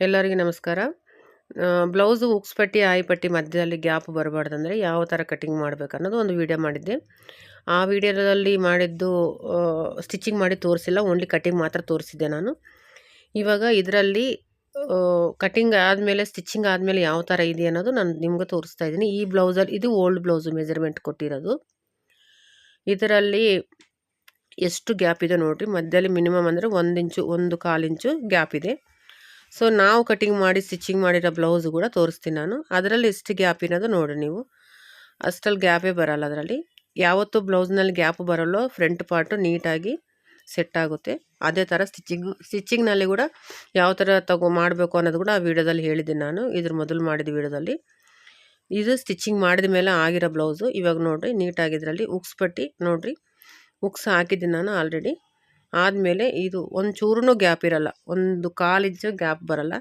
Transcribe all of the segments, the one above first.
ಎಲ್ಲರಿಗೂ ನಮಸ್ಕಾರ. ಬ್ಲೌಸು ಉಕ್ಸ್ ಪಟ್ಟಿ, ಆಯಿ ಪಟ್ಟಿ ಮಧ್ಯದಲ್ಲಿ ಗ್ಯಾಪ್ ಬರಬಾರ್ದಂದರೆ ಯಾವ ಥರ ಕಟಿಂಗ್ ಮಾಡಬೇಕು ಅನ್ನೋದು ಒಂದು ವಿಡಿಯೋ ಮಾಡಿದ್ದೆ. ಆ ವಿಡಿಯೋದಲ್ಲಿ ಮಾಡಿದ್ದು ಸ್ಟಿಚಿಂಗ್ ಮಾಡಿ ತೋರಿಸಿಲ್ಲ, ಓನ್ಲಿ ಕಟಿಂಗ್ ಮಾತ್ರ ತೋರಿಸಿದ್ದೆ ನಾನು. ಇವಾಗ ಇದರಲ್ಲಿ ಕಟಿಂಗ್ ಆದಮೇಲೆ, ಸ್ಟಿಚಿಂಗ್ ಆದಮೇಲೆ ಯಾವ ಥರ ಇದೆ ಅನ್ನೋದು ನಾನು ನಿಮ್ಗೆ ತೋರಿಸ್ತಾ ಇದ್ದೀನಿ. ಈ ಬ್ಲೌಸಲ್ಲಿ, ಇದು ಓಲ್ಡ್ ಬ್ಲೌಸು ಮೆಜರ್ಮೆಂಟ್ ಕೊಟ್ಟಿರೋದು. ಇದರಲ್ಲಿ ಎಷ್ಟು ಗ್ಯಾಪ್ ಇದೆ ನೋಡಿರಿ. ಮಧ್ಯದಲ್ಲಿ ಮಿನಿಮಮ್ ಅಂದರೆ ಒಂದು ಇಂಚು, ಒಂದು ಕಾಲು ಇಂಚು ಗ್ಯಾಪ್ ಇದೆ. ಸೊ, ನಾವು ಕಟಿಂಗ್ ಮಾಡಿ ಸ್ಟಿಚಿಂಗ್ ಮಾಡಿರೋ ಬ್ಲೌಸ್ ಕೂಡ ತೋರಿಸ್ತೀನಿ ನಾನು. ಅದರಲ್ಲಿ ಎಷ್ಟು ಗ್ಯಾಪ್ ಇರೋದು ನೋಡಿ ನೀವು. ಅಷ್ಟಲ್ಲಿ ಗ್ಯಾಪೇ ಬರಲ್ಲ ಅದರಲ್ಲಿ. ಯಾವತ್ತೂ ಬ್ಲೌಸ್ನಲ್ಲಿ ಗ್ಯಾಪ್ ಬರಲ್ಲೋ, ಫ್ರಂಟ್ ಪಾರ್ಟು ನೀಟಾಗಿ ಸೆಟ್ ಆಗುತ್ತೆ. ಅದೇ ಥರ ಸ್ಟಿಚಿಂಗು, ಸ್ಟಿಚಿಂಗ್ನಲ್ಲಿ ಕೂಡ ಯಾವ ಥರ ತಗೋ, ಮಾಡಬೇಕು ಅನ್ನೋದು ಕೂಡ ಆ ವಿಡಿಯೋದಲ್ಲಿ ಹೇಳಿದ್ದೀನಿ ನಾನು. ಇದ್ರ ಮೊದಲು ಮಾಡಿದ ವಿಡಿಯೋದಲ್ಲಿ. ಇದು ಸ್ಟಿಚಿಂಗ್ ಮಾಡಿದ ಮೇಲೆ ಆಗಿರೋ ಬ್ಲೌಸು. ಇವಾಗ ನೋಡಿರಿ, ನೀಟಾಗಿ ಇದರಲ್ಲಿ ಉಕ್ಸ್ ಪಟ್ಟಿ ನೋಡಿರಿ, ಉಕ್ಸ್ ಹಾಕಿದ್ದೀನಿ ನಾನು ಆಲ್ರೆಡಿ. ಆದಮೇಲೆ ಇದು ಒಂದು ಗ್ಯಾಪ್ ಇರಲ್ಲ. ಒಂದು ಕಾಲು ಇಂಚು ಗ್ಯಾಪ್ ಬರಲ್ಲ.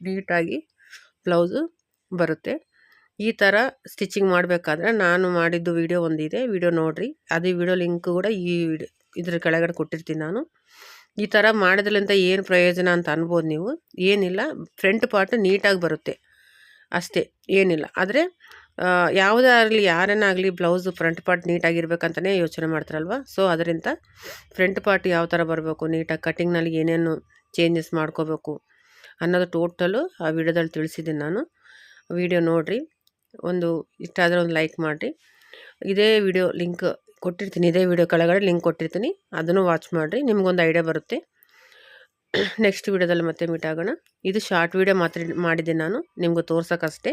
ನೀಟಾಗಿ ಬ್ಲೌಸು ಬರುತ್ತೆ. ಈ ಥರ ಸ್ಟಿಚಿಂಗ್ ಮಾಡಬೇಕಾದ್ರೆ ನಾನು ಮಾಡಿದ್ದು ವಿಡಿಯೋ ಒಂದಿದೆ. ವಿಡಿಯೋ ನೋಡಿರಿ. ಅದೇ ವಿಡಿಯೋ ಲಿಂಕ್ ಕೂಡ ಈ ಇದ್ರ ಕೆಳಗಡೆ ಕೊಟ್ಟಿರ್ತೀನಿ ನಾನು. ಈ ಥರ ಮಾಡಿದ್ರಿಂದ ಏನು ಪ್ರಯೋಜನ ಅಂತ ಅನ್ಬೋದು ನೀವು. ಏನಿಲ್ಲ. ಫ್ರಂಟ್ ಪಾರ್ಟ್ ನೀಟಾಗಿ ಬರುತ್ತೆ. ಅಷ್ಟೇ. ಏನಿಲ್ಲ. ಆದರೆ ಯಾವುದೇ ಆಗಲಿ ಯಾರನ್ನಾಗಲಿ ಬ್ಲೌಸು ಫ್ರಂಟ್ ಪಾರ್ಟ್ ನೀಟಾಗಿರ್ಬೇಕಂತಲೇ ಯೋಚನೆ ಮಾಡ್ತಾರಲ್ವ? ಸೊ ಅದರಿಂದ ಫ್ರಂಟ್ ಪಾರ್ಟ್ ಯಾವ ಥರ ಬರಬೇಕು? ನೀಟಾಗಿ ಕಟ್ಟಿಂಗ್ನಲ್ಲಿ ಏನೇನು ಚೇಂಜಸ್ ಮಾಡ್ಕೋಬೇಕು ಅನ್ನೋದು ಟೋಟಲು ಆ ವಿಡಿಯೋದಲ್ಲಿ ತಿಳಿಸಿದ್ದೀನಿ ನಾನು. ವಿಡಿಯೋ ನೋಡಿರಿ. ಒಂದು ಇಷ್ಟ ಆದರೆ ಒಂದು ಲೈಕ್ ಮಾಡಿರಿ. ಇದೇ ವಿಡಿಯೋ ಲಿಂಕ್ ಕೊಟ್ಟಿರ್ತೀನಿ. ಇದೇ ವಿಡಿಯೋ ಕೆಳಗಡೆ ಲಿಂಕ್ ಕೊಟ್ಟಿರ್ತೀನಿ. ಅದನ್ನು ವಾಚ್ ಮಾಡಿರಿ. ನಿಮಗೊಂದು ಐಡಿಯಾ ಬರುತ್ತೆ. ನೆಕ್ಸ್ಟ್ ವಿಡಿಯೋದಲ್ಲಿ ಮತ್ತೆ ಮೀಟ್ ಆಗೋಣ. ಇದು ಶಾರ್ಟ್ ವಿಡಿಯೋ ಮಾತ್ರ ಮಾಡಿದ್ದೀನಿ ನಾನು. ನಿಮಗೂ ತೋರ್ಸೋಕ್ಕಷ್ಟೇ